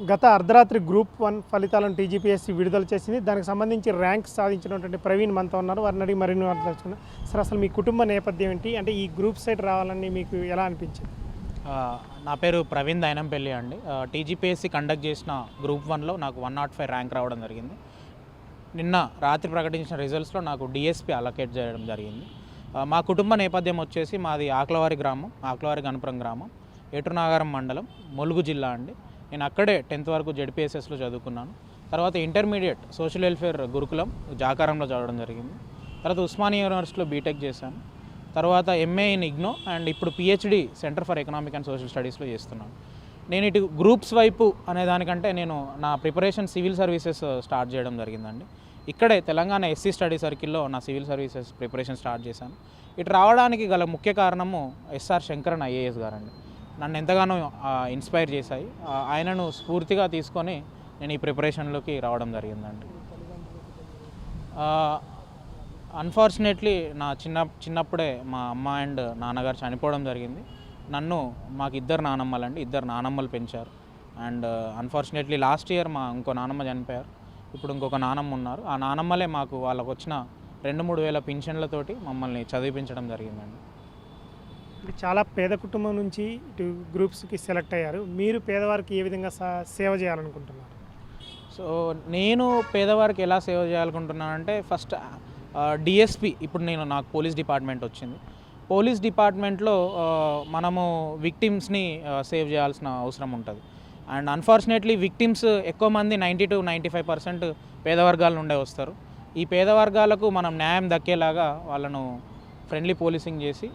గత అర్ధరాత్రి group one ఫలితాలను టీజీపీఎస్సీ విడుదల చేసింది. దానికి సంబంధించి ర్యాంక్ సాధించినటువంటి ప్రవీణ్ మనతో ఉన్నారు. వారిని అడిగి మరిన్ని వార్తలు సార్ అసలు మీ కుటుంబ నేపథ్యం ఏంటి? అంటే ఈ గ్రూప్ సైట్ రావాలని మీకు ఎలా అనిపించింది? నా పేరు ప్రవీణ్ దైనంపల్లి అండి. టీజీపీఎస్సీ కండక్ట్ చేసిన గ్రూప్ వన్లో నాకు వన్ నాట్ ఫైవ్ ర్యాంక్ రావడం జరిగింది. నిన్న రాత్రి ప్రకటించిన రిజల్ట్స్లో నాకు డిఎస్పీ అలొకేట్ చేయడం జరిగింది. మా కుటుంబ నేపథ్యం వచ్చేసి మాది ఆక్లవారి గ్రామం ఆక్లవారి గణపురం గ్రామం ఎటునాగరం మండలం ములుగు జిల్లా అండి. నేను అక్కడే టెన్త్ వరకు జెడ్పీఎస్ఎస్లో చదువుకున్నాను. తర్వాత ఇంటర్మీడియట్ సోషల్ వెల్ఫేర్ గురుకులం జాకారంలో చదవడం జరిగింది. తర్వాత ఉస్మానియా యూనివర్సిటీలో బీటెక్ చేశాను. తర్వాత ఎంఏ ఇన్ ఇగ్నో అండ్ ఇప్పుడు PhD centre for economic and social స్టడీస్లో చేస్తున్నాను. నేను ఇటు గ్రూప్స్ వైపు అనే దానికంటే నేను నా ప్రిపరేషన్ సివిల్ సర్వీసెస్ స్టార్ట్ చేయడం జరిగిందండి. ఇక్కడే తెలంగాణ ఎస్సీ స్టడీ సర్కిల్లో నా సివిల్ సర్వీసెస్ ప్రిపరేషన్ స్టార్ట్ చేశాను. ఇటు రావడానికి గల ముఖ్య కారణము ఎస్ఆర్ శంకరన్ ఐఏఎస్ గారండి. నన్ను ఎంతగానో ఇన్స్పైర్ చేశాయి. ఆయనను స్ఫూర్తిగా తీసుకొని నేను ఈ ప్రిపరేషన్లోకి రావడం జరిగిందండి. అన్ఫార్చునేట్లీ నా చిన్న చిన్నప్పుడే మా అమ్మ అండ్ నాన్నగారు చనిపోవడం జరిగింది. నన్ను మాకు ఇద్దరు నానమ్మలండి ఇద్దరు నానమ్మలు పెంచారు. అండ్ అన్ఫార్చునేట్లీ లాస్ట్ ఇయర్ మా ఇంకో నానమ్మ చనిపోయారు. ఇప్పుడు ఇంకొక నానమ్మ ఉన్నారు. ఆ నానమ్మలే మాకు వాళ్ళకు వచ్చిన రెండు మూడు వేల పింఛన్లతోటి మమ్మల్ని చదివించడం జరిగిందండి. చాలా పేద కుటుంబం నుంచి ఇటు గ్రూప్స్కి సెలెక్ట్ అయ్యారు. మీరు పేదవారికి ఏ విధంగా సా- సేవ చేయాలనుకుంటున్నారు? సో నేను పేదవారికి ఎలా సేవ చేయాలనుకుంటున్నానంటే ఫస్ట్ డిఎస్పి ఇప్పుడు నేను నాకు పోలీస్ డిపార్ట్మెంట్ వచ్చింది. పోలీస్ డిపార్ట్మెంట్లో మనము విక్టిమ్స్ని సేవ్ చేయాల్సిన అవసరం ఉంటుంది. అండ్ అన్ఫార్చునేట్లీ విక్టిమ్స్ ఎక్కువ మంది ninety two ninety five percent పేద వర్గాల నుండే వస్తారు. ఈ పేద వర్గాలకు మనం న్యాయం దక్కేలాగా వాళ్ళను ఫ్రెండ్లీ పోలీసింగ్ చేసి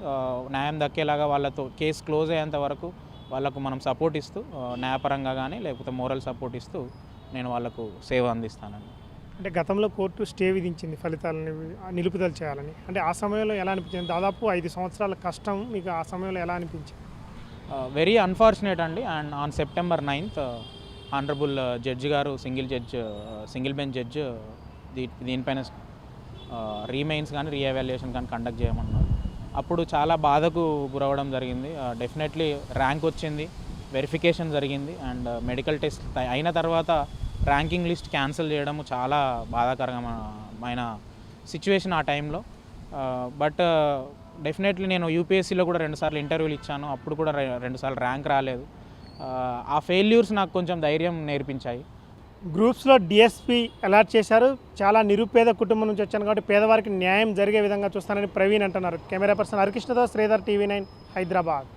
న్యాయం దక్కేలాగా వాళ్ళతో కేసు క్లోజ్ అయ్యేంత వరకు వాళ్ళకు మనం సపోర్ట్ ఇస్తూ న్యాయపరంగా కానీ లేకపోతే మోరల్ సపోర్ట్ ఇస్తూ నేను వాళ్ళకు సేవ అందిస్తానండి. అంటే గతంలో కోర్టు స్టే విధించింది ఫలితాలని నిలుపుదల చేయాలని. అంటే ఆ సమయంలో ఎలా అనిపించింది? దాదాపు ఐదు సంవత్సరాల కష్టం మీకు ఆ సమయంలో ఎలా అనిపించింది? వెరీ అన్ఫార్చునేట్ అండి. And on September ninth honourable judge గారు single judge single bench judge దీ దీనిపైన రీమైన్స్ కానీ రీఎవాల్యుయేషన్ కానీ కండక్ట్ చేయమన్నారు. అప్పుడు చాలా బాధకు గురవడం జరిగింది. డెఫినెట్లీ ర్యాంక్ వచ్చింది వెరిఫికేషన్ జరిగింది అండ్ మెడికల్ టెస్ట్ అయిన తర్వాత ర్యాంకింగ్ లిస్ట్ క్యాన్సిల్ చేయడం చాలా బాధాకరమైన సిచ్యువేషన్ ఆ టైంలో బట్ డెఫినెట్లీ నేను యూపీఎస్సీలో కూడా రెండుసార్లు ఇంటర్వ్యూలు ఇచ్చాను. అప్పుడు కూడా రెండుసార్లు ర్యాంక్ రాలేదు. ఆ ఫెయిల్యూర్స్ నాకు కొంచెం ధైర్యం నేర్పించాయి. గ్రూప్స్లో డిఎస్పీ అలాట్ చేశారు. చాలా నిరుపేద కుటుంబం నుంచి వచ్చాను కాబట్టి పేదవారికి న్యాయం జరిగే విధంగా చూస్తానని ప్రవీణ్ అంటున్నారు. కెమెరా పర్సన్ హరికృష్ణతో శ్రీధర్ టీవీ నైన్ హైదరాబాద్.